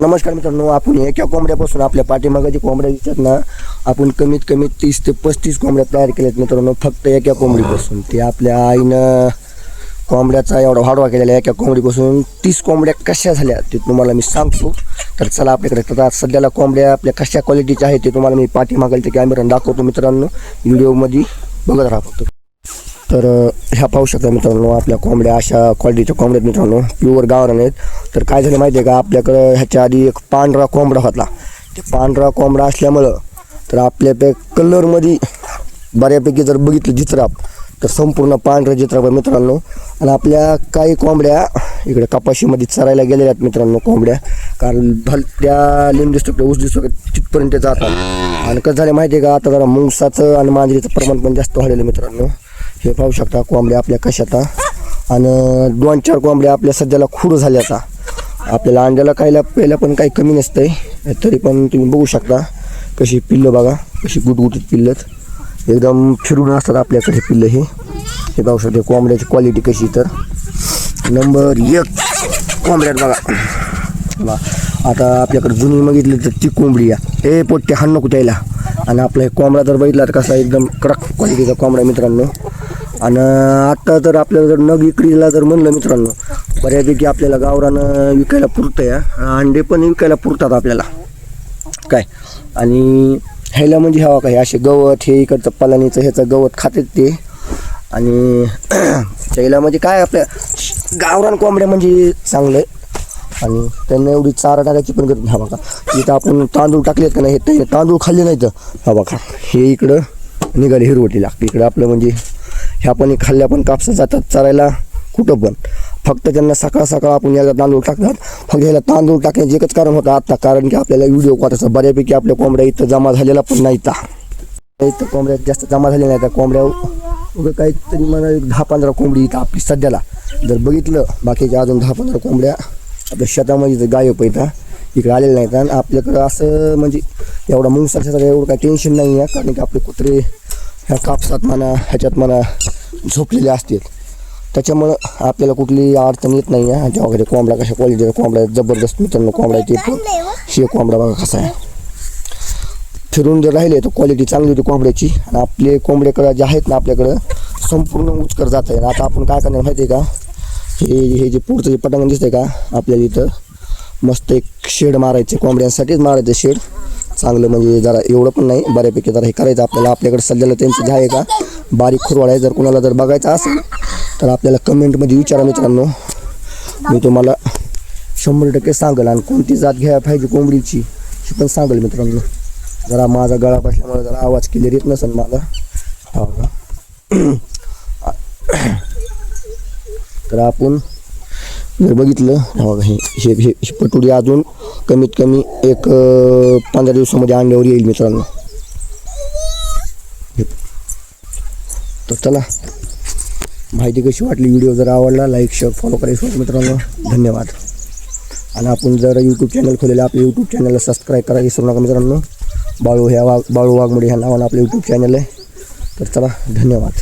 नमस्कार मित्रांनो आपण एका कोंबड्यापासून आपल्या पाठीमागे जे कोंबड्या दिसतात ना आपण कमीत कमी तीस ते पस्तीस कोंबड्या तयार केल्यात मित्रांनो फक्त एका कोंबडीपासून. ते आपल्या आईनं कोंबड्याचा एवढा वाढवा केलेला आहे एका कोंबडीपासून तीस कोंबड्या कशा झाल्या ते तुम्हाला मी सांगतो. तर चला आपल्याकडे तर आता सध्याला कोंबड्या आपल्या कशा क्वालिटीच्या आहेत ते तुम्हाला मी पाठीमागेल ते कॅमेऱ्यानं दाखवतो मित्रांनो. व्हिडिओमध्ये बघत राहा फक्त. तर ह्या पाहू शकता मित्रांनो आपल्या कोंबड्या अशा क्वालिटीच्या कोंबड्या आहेत मित्रांनो. प्युअर गावरान आहेत. तर काय झालं माहिती आहे का? आपल्याकडं ह्याच्या आधी एक पांढरा कोंबडा होता. ते पांढरा कोंबडा असल्यामुळं तर आपल्या त्या कलरमध्ये बऱ्यापैकी जर बघितलं जित्राप तर संपूर्ण पांढरं जित्राप आहे मित्रांनो. आणि आपल्या काही कोंबड्या इकडे कपाशीमध्ये चरायला गेलेल्या आहेत मित्रांनो कोंबड्या. कारण भलत्या लिंब दिसतो ऊस दिसतो तिथपर्यंत जातात. आणि कसं झालं माहिती आहे का? आता जरा मुंगसाचं आणि मांजरीचं प्रमाण पण जास्त वाढलेलं मित्रांनो. हे पाहू शकता कोंबड्या आपल्या कशाता आणि दोन चार कोंबड्या आपल्या सध्याला खूड झाल्या आता. आपल्याला अंड्याला खायला प्यायला पण काही कमी नसतंय. तरी पण तुम्ही बघू शकता कशी पिल्लं बघा कशी गुटगुटीत पिल्लत. एकदम फिरून असतात आपल्याकडे पिल्लं हे. हे पाहू शकते कोंबड्याची क्वालिटी कशी तर. नंबर एक. कोंबड्यात बघा. वा आता आपल्याकडे जुनी बघितली तर ती कोंबडी आहे ए पोट्टे हाण नको त्याला. आणि आपला हे कोंबडा जर बघितला तर कसा एकदम कडक क्वालिटीचा कोंबडा मित्रांनो. आणि आत्ता तर आपल्याला जर नग विक्रीला जर म्हणलं मित्रांनो बऱ्यापैकी आपल्याला गावरानं विकायला पुरतं आहे अंडे पण विकायला पुरतात आपल्याला. काय? आणि ह्याला म्हणजे हवा काय? असे गवत हे इकडचं पलानीचं ह्याचं गवत खातात ते. आणि त्याला म्हणजे काय आपल्या गावरान कोंबड्या म्हणजे चांगलं आहे आणि त्यांना एवढी चारा टाकायची पण गरज नाही. हा बघा इथं आपण तांदूळ टाकलेत का नाही? हे तांदूळ खाल्ले नाही तर हा बघा हे इकडं निघाले हिरवटी लागते इकडं आपलं म्हणजे ह्या पण खाल्ल्या पण कापसा जातात चरायला कुठं पण. फक्त त्यांना सकाळ सकाळ आपण याला तांदूळ टाकतात. फक्त याला तांदूळ टाकण्याचं एकच कारण होतं आत्ता. कारण की आपल्याला व्हिडिओ करायचा बऱ्यापैकी आपल्या कोंबड्या इथं जमा झालेला पण नाही इथं इथं कोंबड्या जास्त जमा झाल्या नाही त्या कोंबड्या उगं काहीतरी मला एक दहा पंधरा कोंबडी इथं आपली सध्याला. जर बघितलं बाकीच्या अजून दहा पंधरा कोंबड्या आपल्या शेतामध्ये जर गायब इथं इकडे आलेलं नाहीत. आणि आपल्याकडं असं म्हणजे एवढा मुंगसाच्या एवढं काही टेन्शन नाही आहे कारण की आपले कुत्रे ह्या कापसात म्हणा ह्याच्यात म्हणा झोपलेल्या असतात त्याच्यामुळं आपल्याला कुठली अडचण येत नाही आहे जेव्हा वगैरे कोंबडा कशा क्वालिटीचा कोंबडा जबरदस्त मित्रांनो कोंबडा येते शे कोंबडा बघा कसा आहे. फिरून जर राहिले तर क्वालिटी चांगली होती कोंबड्याची. आणि आपले कोंबड्याकडं जे आहेत ना आपल्याकडं संपूर्ण उचकर जात आहे आता आपण काय करणार माहिती आहे का? हे हे जे पुढचं जे पटांगण दिसतंय का? आपल्याला इथं मस्त एक शेड मारायचे कोंबड्यांसाठीच मारायचं शेड. चांगलं म्हणजे जरा एवढं पण नाही बऱ्यापैकी जरा हे करायचं. आपल्याला आपल्याकडे सध्याला त्यांचं जे आहे का बारीक खुरवाळ आहे जर कोणाला जर बघायचं असेल तर आपल्याला कमेंटमध्ये विचारा मित्रांनो. मी तुम्हाला शंभर टक्के सांगेल आणि कोणती जात घ्यायला पाहिजे कोंबडीची ही पण सांगेल मित्रांनो. जरा माझा गळा बसल्यामुळे जरा आवाज क्लिअर येत नसेल माझा. हो का तर आपण जर बघितलं बघा हे हे हे पटुडी अजून कमीत कमी एक पंधरा दिवसामध्ये अंड्यावर येईल मित्रांनो. तर चला माहिती कशी वाटली व्हिडिओ जर आवडला लाईक शेअर फॉलो करायचं मित्रांनो धन्यवाद. आणि आपण जर यूट्यूब चॅनल खोलेलं आपल्या यूट्यूब चॅनलला सबस्क्राईब करायला विसरू नका मित्रांनो. बाळू ह्या वाघ बाळू वाघमोडी ह्या नावानं आपलं यूट्यूब चॅनल आहे. तर चला धन्यवाद.